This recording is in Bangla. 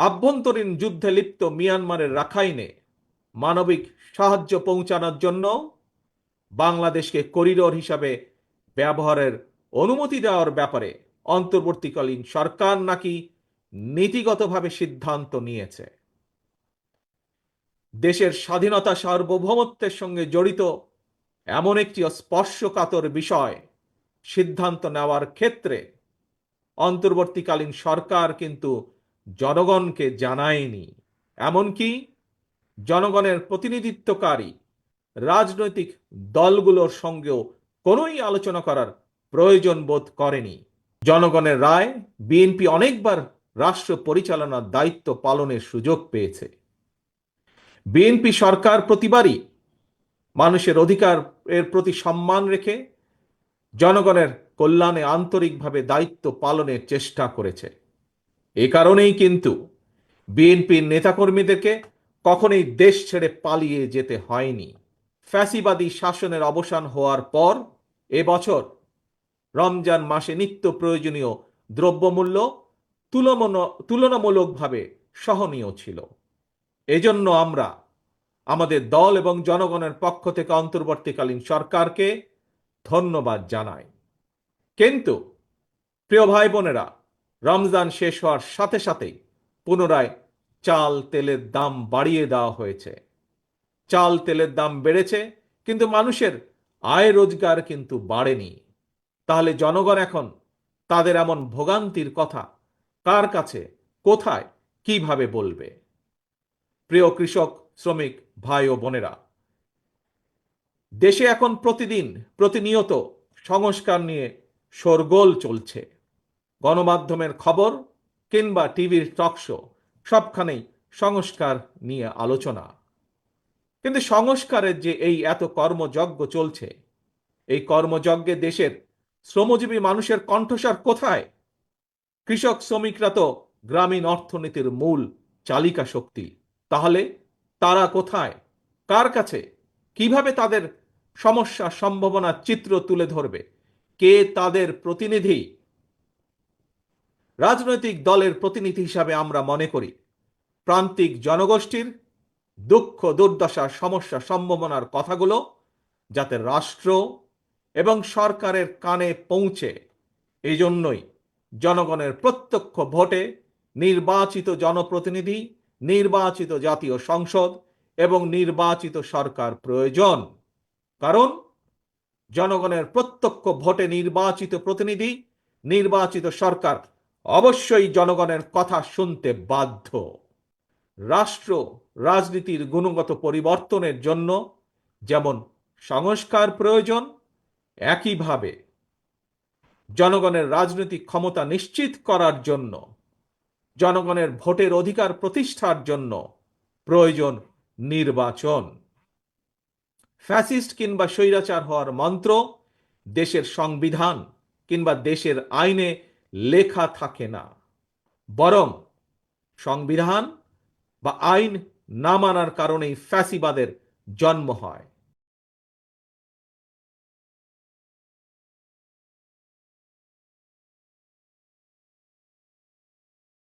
আভ্যন্তরীণ যুদ্ধে লিপ্ত মিয়ানমারের রাখাইনে মানবিক সাহায্য পৌঁছানোর জন্য বাংলাদেশকে করিডোর হিসাবে ব্যবহারের অনুমতি দেওয়ার ব্যাপারে অন্তর্বর্তীকালীন সরকার নাকি নীতিগতভাবে সিদ্ধান্ত নিয়েছে। দেশের স্বাধীনতা সার্বভৌমত্বের সঙ্গে জড়িত এমন একটি স্পর্শকাতর বিষয় সিদ্ধান্ত নেওয়ার ক্ষেত্রে অন্তর্বর্তীকালীন সরকার কিন্তু জনগণকে জানায়নি। এমনকি জনগণের প্রতিনিধিত্বকারী রাজনৈতিক দলগুলোর সঙ্গেও কোনোই আলোচনা করার প্রয়োজন বোধ করেনি। জনগণের রায় বিএনপি অনেকবার রাষ্ট্র পরিচালনার দায়িত্ব পালনের সুযোগ পেয়েছে। বিএনপি সরকার প্রতিবারই মানুষের অধিকার এর প্রতি সম্মান রেখে জনগণের কল্যাণে আন্তরিকভাবে দায়িত্ব পালনের চেষ্টা করেছে। এ কারণেই কিন্তু বিএনপির নেতাকর্মীদেরকে কখনোই দেশ ছেড়ে পালিয়ে যেতে হয়নি। ফ্যাসিবাদী শাসনের অবসান হওয়ার পর এবছর রমজান মাসে নিত্য প্রয়োজনীয় দ্রব্যমূল্য তুলনামূলকভাবে সহনীয় ছিল। এজন্য আমরা আমাদের দল এবং জনগণের পক্ষ থেকে অন্তর্বর্তীকালীন সরকারকে ধন্যবাদ জানাই। কিন্তু প্রিয় ভাই বোনেরা রমজান শেষ হওয়ার সাথে সাথেই পুনরায় চাল তেলের দাম বাড়িয়ে দেওয়া হয়েছে। চাল তেলের দাম বেড়েছে, কিন্তু মানুষের আয় রোজগার কিন্তু বাড়েনি। তাহলে জনগণ এখন তাদের এমন ভোগান্তির কথা কার কাছে, কোথায়, কীভাবে বলবে? প্রিয় কৃষক, শ্রমিক, ভাই ও বোনেরা, দেশে এখন প্রতিদিন প্রতিনিয়ত সংস্কার নিয়ে শোরগোল চলছে। গণমাধ্যমের খবর কিংবা টিভির টকশো সবখানেই সংস্কার নিয়ে আলোচনা। কিন্তু সংস্কারের যে এই এত কর্মযজ্ঞ চলছে, এই কর্মযজ্ঞে দেশের শ্রমজীবী মানুষের কণ্ঠস্বর কোথায়? কৃষক শ্রমিকরা তো গ্রামীণ অর্থনীতির মূল চালিকা শক্তি। তাহলে তারা কোথায়? কার কাছে? কীভাবে তাদের সমস্যা সম্ভাবনার চিত্র তুলে ধরবে? কে তাদের প্রতিনিধি? রাজনৈতিক দলের প্রতিনিধি হিসাবে আমরা মনে করি, প্রান্তিক জনগোষ্ঠীর দুঃখ, দুর্দশা, সমস্যা, সম্ভাবনার কথাগুলো যাতে রাষ্ট্র এবং সরকারের কানে পৌঁছে এই জন্যই জনগণের প্রত্যক্ষ ভোটে নির্বাচিত জনপ্রতিনিধি, নির্বাচিত জাতীয় সংসদ এবং নির্বাচিত সরকার প্রয়োজন। কারণ জনগণের প্রত্যক্ষ ভোটে নির্বাচিত প্রতিনিধি, নির্বাচিত সরকার অবশ্যই জনগণের কথা শুনতে বাধ্য। রাষ্ট্র রাজনীতির গুণগত পরিবর্তনের জন্য যেমন সংস্কার প্রয়োজন, একইভাবে জনগণের রাজনৈতিক ক্ষমতা নিশ্চিত করার জন্য, জনগণের ভোটের অধিকার প্রতিষ্ঠার জন্য প্রয়োজন নির্বাচন। ফ্যাসিস্ট কিংবা স্বৈরাচার হওয়ার মন্ত্র, দেশের সংবিধান কিংবা দেশের আইনে লেখা থাকে না। বরং সংবিধান বা আইন না মানার কারণেই ফ্যাসিবাদের জন্ম হয়।